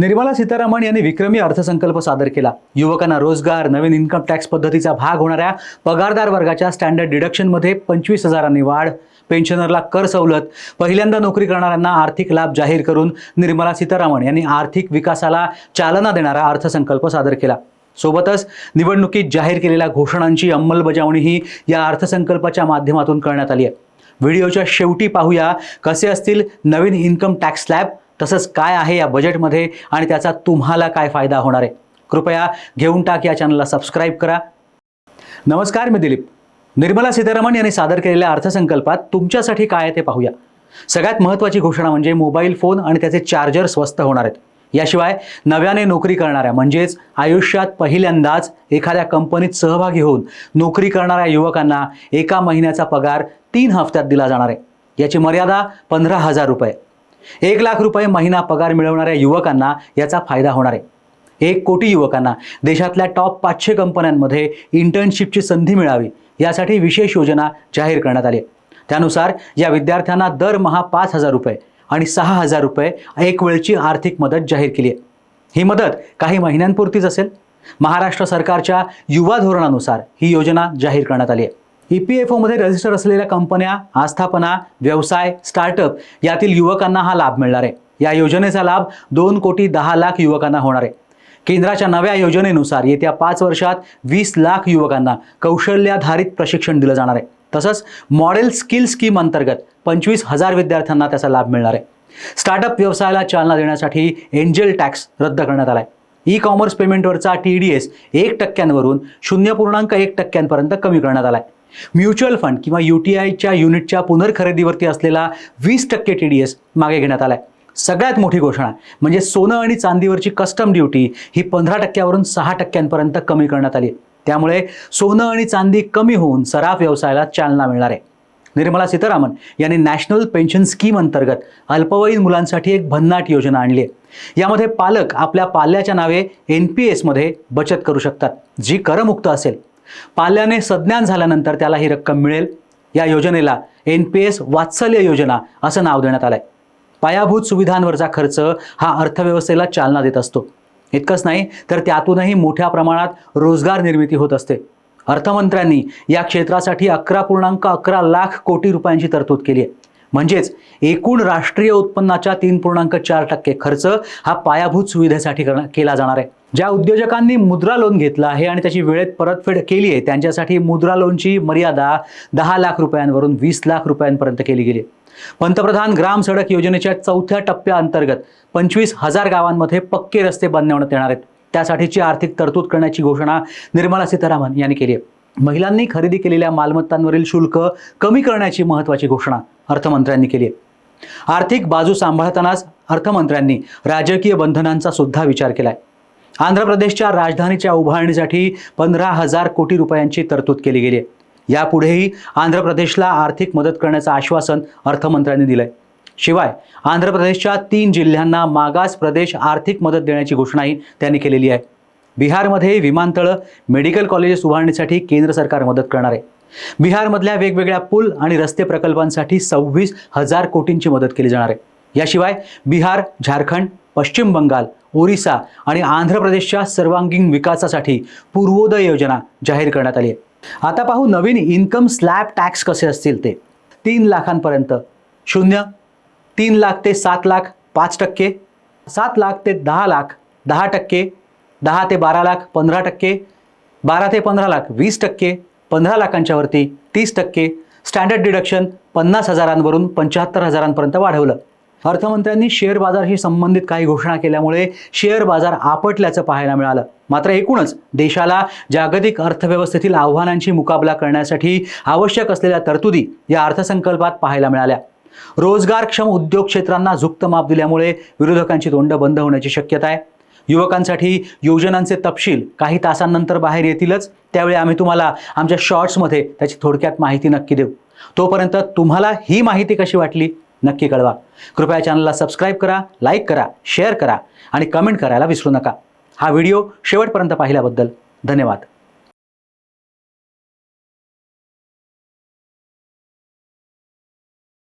निर्मला सीतारामन यांनी विक्रमी अर्थसंकल्प सादर केला. युवकांना रोजगार नवीन इन्कम टॅक्स पद्धतीचा भाग होणाऱ्या पगारदार वर्गाच्या स्टँडर्ड डिडक्शनमध्ये पंचवीस हजारांनी वाढ पेन्शनरला कर सवलत पहिल्यांदा नोकरी करणाऱ्यांना आर्थिक लाभ जाहीर करून निर्मला सीतारामन यांनी आर्थिक विकासाला चालना देणारा अर्थसंकल्प सादर केला. सोबतच निवडणुकीत जाहीर केलेल्या घोषणांची अंमलबजावणीही या अर्थसंकल्पाच्या माध्यमातून करण्यात आली आहे. व्हिडिओच्या शेवटी पाहूया कसे असतील नवीन इन्कम टॅक्स स्लॅब तसंच काय आहे या बजेटमध्ये आणि त्याचा तुम्हाला काय फायदा होणार आहे? कृपया घेऊन टाक या चॅनलला सबस्क्राईब करा. नमस्कार मी दिलीप. निर्मला सीतारामन यांनी सादर केलेल्या अर्थसंकल्पात तुमच्यासाठी काय आहे ते पाहूया. सगळ्यात महत्त्वाची घोषणा म्हणजे मोबाईल फोन आणि त्याचे चार्जर स्वस्त होणार आहेत. याशिवाय नव्याने नोकरी करणाऱ्या म्हणजेच आयुष्यात पहिल्यांदाच एखाद्या कंपनीत सहभागी होऊन नोकरी करणाऱ्या युवकांना एका महिन्याचा पगार तीन हप्त्यात दिला जाणार आहे. याची मर्यादा पंधरा हजार रुपये. एक लाख रुपये महिना पगार मिळवणाऱ्या युवकांना याचा फायदा होणार आहे. एक कोटी युवकांना देशातल्या टॉप पाचशे कंपन्यांमध्ये इंटर्नशिपची संधी मिळावी यासाठी विशेष योजना जाहीर करण्यात आली आहे. त्यानुसार या विद्यार्थ्यांना दरमहा पाच हजार रुपये आणि सहा हजार रुपये एक वेळची आर्थिक मदत जाहीर केली आहे. ही मदत काही महिन्यांपुरतीच असेल? महाराष्ट्र सरकारच्या युवा धोरणानुसार ही योजना जाहीर करण्यात आली आहे. ई पी एफ ओमध्ये रजिस्टर असलेल्या कंपन्या आस्थापना व्यवसाय स्टार्टअप यातील युवकांना हा लाभ मिळणार आहे. या योजनेचा लाभ दोन कोटी दहा लाख युवकांना होणार आहे. केंद्राच्या नव्या योजनेनुसार येत्या पाच वर्षात वीस लाख युवकांना कौशल्याधारित प्रशिक्षण दिलं जाणार आहे. तसंच मॉडेल स्किल स्कीम अंतर्गत पंचवीस हजार विद्यार्थ्यांना त्याचा लाभ मिळणार आहे. स्टार्टअप व्यवसायाला चालना देण्यासाठी एंजल टॅक्स रद्द करण्यात आला आहे ई कॉमर्स पेमेंटवरचा टी डी एस एक टक्क्यांवरून शून्य पूर्णांक एक टक्क्यांपर्यंत कमी करण्यात आला आहे म्युच्युअल फंड किंवा यू टी आयच्या युनिटच्या पुनर्खरेदीवरती असलेला वीस टक्के टी डी एस मागे घेण्यात आला आहे सगळ्यात मोठी घोषणा म्हणजे सोनं आणि चांदीवरची कस्टम ड्युटी ही पंधरा टक्क्यावरून सहा टक्क्यांपर्यंत कमी करण्यात आली त्यामुळे सोनं आणि चांदी कमी होऊन सराफ व्यवसायाला चालना मिळणार आहे. निर्मला सीतारामन यांनी नॅशनल पेन्शन स्कीम अंतर्गत अल्पवयीन मुलांसाठी एक भन्नाट योजना आणली आहे. यामध्ये पालक आपल्या पाल्याच्या नावे एन पी एसमध्ये बचत करू शकतात जी करमुक्त असेल. पाल्याने सज्ञान झाल्यानंतर त्याला ही रक्कम मिळेल. या योजनेला एन पी एस वात्सल्य योजना असं नाव देण्यात आलंय. पायाभूत सुविधांवरचा खर्च हा अर्थव्यवस्थेला चालना देत असतो. इतकंच नाही तर त्यातूनही मोठ्या प्रमाणात रोजगार निर्मिती होत असते. अर्थमंत्र्यांनी या क्षेत्रासाठी अकरा पूर्णांक अकरा लाख कोटी रुपयांची तरतूद केली आहे. म्हणजेच एकूण राष्ट्रीय उत्पन्नाच्या तीन पूर्णांक चार टक्के खर्च हा पायाभूत सुविधेसाठी केला जाणार आहे. ज्या उद्योजकांनी मुद्रा लोन घेतलं आहे आणि त्याची वेळेत परतफेड केली आहे त्यांच्यासाठी मुद्रा लोनची मर्यादा दहा लाख रुपयांवरून वीस लाख रुपयांपर्यंत केली गेली आहे. पंतप्रधान ग्राम सडक योजनेच्या चौथ्या टप्प्याअंतर्गत पंचवीस हजार गावांमध्ये पक्के रस्ते बनवण्यात येणार आहेत. त्यासाठीची आर्थिक तरतूद करण्याची घोषणा निर्मला सीतारामन यांनी केली आहे. महिलांनी खरेदी केलेल्या मालमत्तांवरील शुल्क कमी करण्याची महत्त्वाची घोषणा अर्थमंत्र्यांनी केली आहे. आर्थिक बाजू सांभाळतानाच अर्थमंत्र्यांनी राजकीय बंधनांचा सुद्धा विचार केलाय. आंध्र प्रदेशच्या राजधानीच्या उभारणीसाठी पंधरा हजार कोटी रुपयांची तरतूद केली गेली आहे. यापुढेही आंध्र प्रदेशला आर्थिक मदत करण्याचं आश्वासन अर्थमंत्र्यांनी दिलंय. शिवाय आंध्र प्रदेशच्या तीन जिल्ह्यांना मागास प्रदेश आर्थिक मदत देण्याची घोषणाही त्यांनी केलेली आहे. बिहारमध्ये विमानतळं मेडिकल कॉलेजेस उभारण्यासाठी केंद्र सरकार मदत करणार आहे. बिहारमधल्या वेगवेगळ्या पूल आणि रस्ते प्रकल्पांसाठी सव्वीस हजार कोटींची मदत केली जाणार आहे. याशिवाय बिहार झारखंड पश्चिम बंगाल ओरिसा आणि आंध्र प्रदेशच्या सर्वांगीण विकासासाठी पूर्वोदय योजना जाहीर करण्यात आली आहे. आता पाहू नवीन इन्कम स्लॅब टॅक्स कसे असतील ते. तीन लाखांपर्यंत. शून्य तीन लाख ते सात लाख पाच टक्के. सात लाख ते दहा लाख दहा टक्के. दहा ते बारा लाख पंधरा टक्के. बारा ते पंधरा लाख वीस टक्के. पंधरा लाखांच्या वरती तीस टक्के. स्टँडर्ड डिडक्शन पन्नास हजारांवरून पंच्याहत्तर हजारांपर्यंत वाढवलं. अर्थमंत्र्यांनी शेअर बाजारशी संबंधित काही घोषणा केल्यामुळे शेअर बाजार आपटल्याचं पाहायला मिळालं. मात्र एकूणच देशाला जागतिक अर्थव्यवस्थेतील आव्हानांशी मुकाबला करण्यासाठी आवश्यक असलेल्या तरतुदी या अर्थसंकल्पात पाहायला मिळाल्या. रोजगारक्षम उद्योग क्षेत्रांना झुक्त माप दिल्यामुळे विरोधकांची तोंड बंद होण्याची शक्यता आहे. युवकांसाठी योजनांचे तपशील काही तासांनंतर बाहेर येतीलच. त्यावेळी आम्ही तुम्हाला आमच्या शॉर्ट्समध्ये त्याची थोडक्यात माहिती नक्की देऊ. तोपर्यंत तुम्हाला ही माहिती कशी वाटली? नक्की कळवा. कृपया चॅनलला सबस्क्राईब करा लाईक करा शेअर करा आणि कमेंट करायला विसरू नका. हा व्हिडिओ शेवटपर्यंत पाहिल्याबद्दल धन्यवाद.